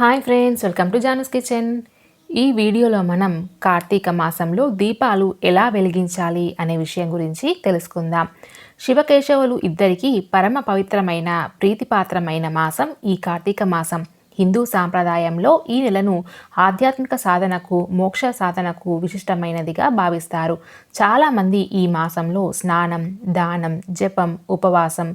Hi friends welcome to Jana's kitchen. ఈ వీడియోలో మనం కార్తీక మాసంలో దీపాలు ఎలా వెలిగించాలి అనే విషయం గురించి తెలుసుకుందాం. శివకేశవులు ఇద్దరికీ పరమ పవిత్రమైన ప్రీతిపాత్రమైన మాసం ఈ కార్తీక మాసం. హిందూ సాంప్రదాయంలో ఈ నెలను ఆధ్యాత్మిక సాధనకు మోక్ష సాధనకు విశిష్టమైనదిగా భావిస్తారు. చాలామంది ఈ మాసంలో స్నానం దానం జపం ఉపవాసం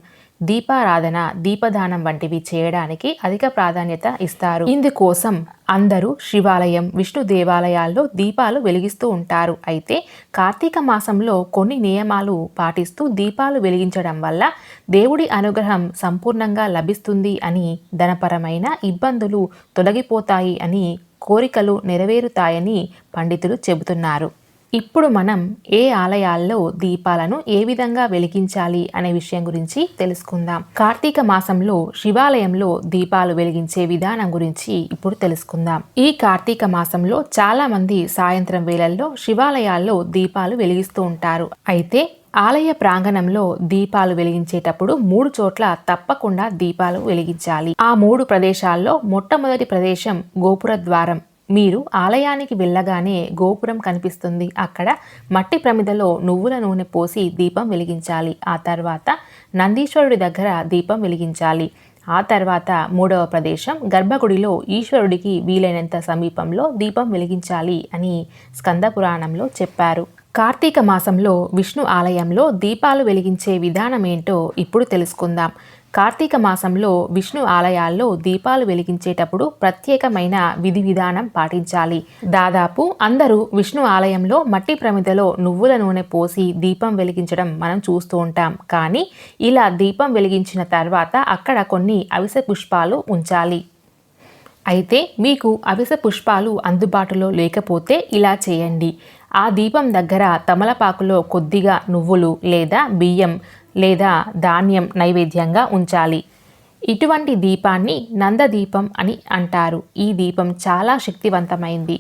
దీపారాధన దీపదానం వంటివి చేయడానికి అధిక ప్రాధాన్యత ఇస్తారు. ఇందుకోసం అందరూ శివాలయం విష్ణు దేవాలయాల్లో దీపాలు వెలిగిస్తూ ఉంటారు. అయితే కార్తీక మాసంలో కొన్ని నియమాలు పాటిస్తూ దీపాలు వెలిగించడం వల్ల దేవుడి అనుగ్రహం సంపూర్ణంగా లభిస్తుంది అని ధనపరమైన ఇబ్బందులు తొలగిపోతాయి అని కోరికలు నెరవేరుతాయని పండితులు చెబుతున్నారు. ఇప్పుడు మనం ఏ ఆలయాల్లో దీపాలను ఏ విధంగా వెలిగించాలి అనే విషయం గురించి తెలుసుకుందాం. కార్తీక మాసంలో శివాలయంలో దీపాలు వెలిగించే విధానం గురించి ఇప్పుడు తెలుసుకుందాం. ఈ కార్తీక మాసంలో చాలా మంది సాయంత్రం వేళల్లో శివాలయాల్లో దీపాలు వెలిగిస్తూ ఉంటారు. అయితే ఆలయ ప్రాంగణంలో దీపాలు వెలిగించేటప్పుడు మూడు చోట్ల తప్పకుండా దీపాలు వెలిగించాలి. ఆ మూడు ప్రదేశాల్లో మొట్టమొదటి ప్రదేశం గోపుర ద్వారం మీరు ఆలయానికి వెళ్ళగానే గోపురం కనిపిస్తుంది. అక్కడ మట్టి ప్రమిదలో నువ్వుల నూనె పోసి దీపం వెలిగించాలి. ఆ తర్వాత నందీశ్వరుడి దగ్గర దీపం వెలిగించాలి. ఆ తర్వాత మూడవ ప్రదేశం గర్భగుడిలో ఈశ్వరుడికి వీలైనంత సమీపంలో దీపం వెలిగించాలి అని స్కంద పురాణంలో చెప్పారు. కార్తీక మాసంలో విష్ణు ఆలయంలో దీపాలు వెలిగించే విధానం ఏంటో ఇప్పుడు తెలుసుకుందాం. కార్తీక మాసంలో విష్ణు ఆలయాల్లో దీపాలు వెలిగించేటప్పుడు ప్రత్యేకమైన విధి విధానం పాటించాలి. దాదాపు అందరూ విష్ణు ఆలయంలో మట్టి ప్రమిదలో నువ్వుల నూనె పోసి దీపం వెలిగించడం మనం చూస్తూ ఉంటాం. కానీ ఇలా దీపం వెలిగించిన తర్వాత అక్కడ కొన్ని అవిసె పుష్పాలు ఉంచాలి. అయితే మీకు అవిసె పుష్పాలు అందుబాటులో లేకపోతే ఇలా చేయండి. ఆ దీపం దగ్గర తమలపాకులో కొద్దిగా నువ్వులు లేదా బియ్యం లేదా ధాన్యం నైవేద్యంగా ఉంచాలి. ఇటువంటి దీపాన్ని నందదీపం అని అంటారు. ఈ దీపం చాలా శక్తివంతమైంది.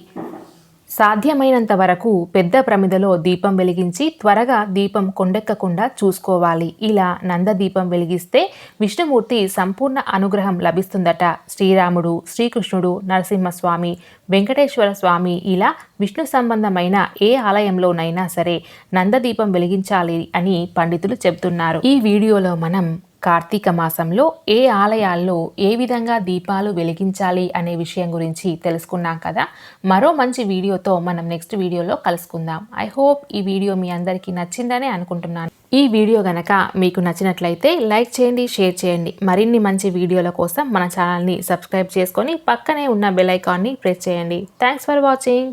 సాధ్యమైనంత వరకు పెద్ద ప్రమిదలో దీపం వెలిగించి త్వరగా దీపం కొండెక్కకుండా చూసుకోవాలి. ఇలా నందదీపం వెలిగిస్తే విష్ణుమూర్తి సంపూర్ణ అనుగ్రహం లభిస్తుందట. శ్రీరాముడు శ్రీకృష్ణుడు నరసింహస్వామి వెంకటేశ్వర స్వామి ఇలా విష్ణు సంబంధమైన ఏ ఆలయంలోనైనా సరే నందదీపం వెలిగించాలి అని పండితులు చెబుతున్నారు. ఈ వీడియోలో మనం కార్తీక మాసంలో ఏ ఆలయాల్లో ఏ విధంగా దీపాలు వెలిగించాలి అనే విషయం గురించి తెలుసుకున్నాం కదా? మరో మంచి వీడియోతో మనం నెక్స్ట్ వీడియోలో కలుసుకుందాం. ఐ హోప్ ఈ వీడియో మీ అందరికీ నచ్చిందనే అనుకుంటున్నాను. ఈ వీడియో గనక మీకు నచ్చినట్లయితే లైక్ చేయండి షేర్ చేయండి. మరిన్ని మంచి వీడియోల కోసం మన ఛానల్ని సబ్స్క్రైబ్ చేసుకొని పక్కనే ఉన్న బెల్ ఐకాన్ని ప్రెస్ చేయండి. Thanks for watching